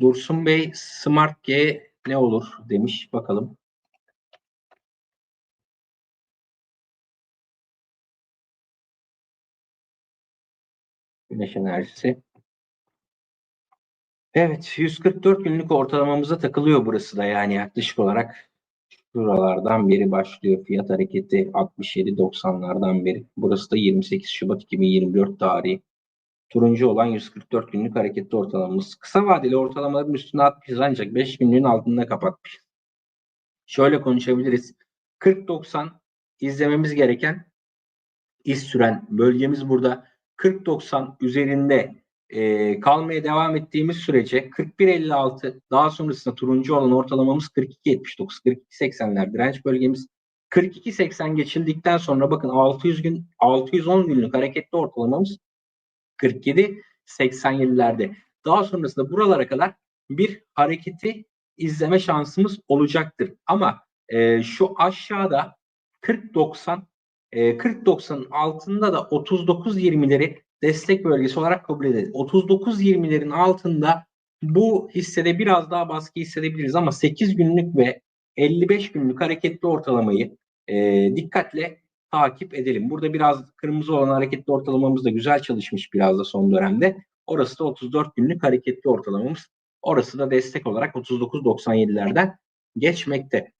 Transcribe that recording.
Dursun Bey Smart G ne olur demiş. Bakalım. Güneş enerjisi. Evet, 144 günlük ortalamamıza takılıyor burası da yani yaklaşık olarak şuralardan beri başlıyor fiyat hareketi 67-90'lardan beri. Burası da 28 Şubat 2024 tarihi. Turuncu olan 144 günlük hareketli ortalamamız. Kısa vadeli ortalamaların üstüne atmışız ancak 5 günlüğün altında kapatmışız. Şöyle konuşabiliriz. 40-90 izlememiz gereken iz süren bölgemiz burada. 40-90 üzerinde e, kalmaya devam ettiğimiz sürece 41.56 daha sonrasında turuncu olan ortalamamız 42.79 42.80'ler direnç bölgemiz 42.80 geçildikten sonra bakın 600 gün 610 günlük hareketli ortalamamız 47 87'lerde. Daha sonrasında buralara kadar bir hareketi izleme şansımız olacaktır. Ama e, şu aşağıda 40-90 e, 40-90'ın altında da 39-20'leri destek bölgesi olarak kabul ederiz. 39-20'lerin altında bu hissede biraz daha baskı hissedebiliriz ama 8 günlük ve 55 günlük hareketli ortalamayı e, dikkatle takip edelim. Burada biraz kırmızı olan hareketli ortalamamız da güzel çalışmış biraz da son dönemde. Orası da 34 günlük hareketli ortalamamız. Orası da destek olarak 39.97'lerden geçmekte.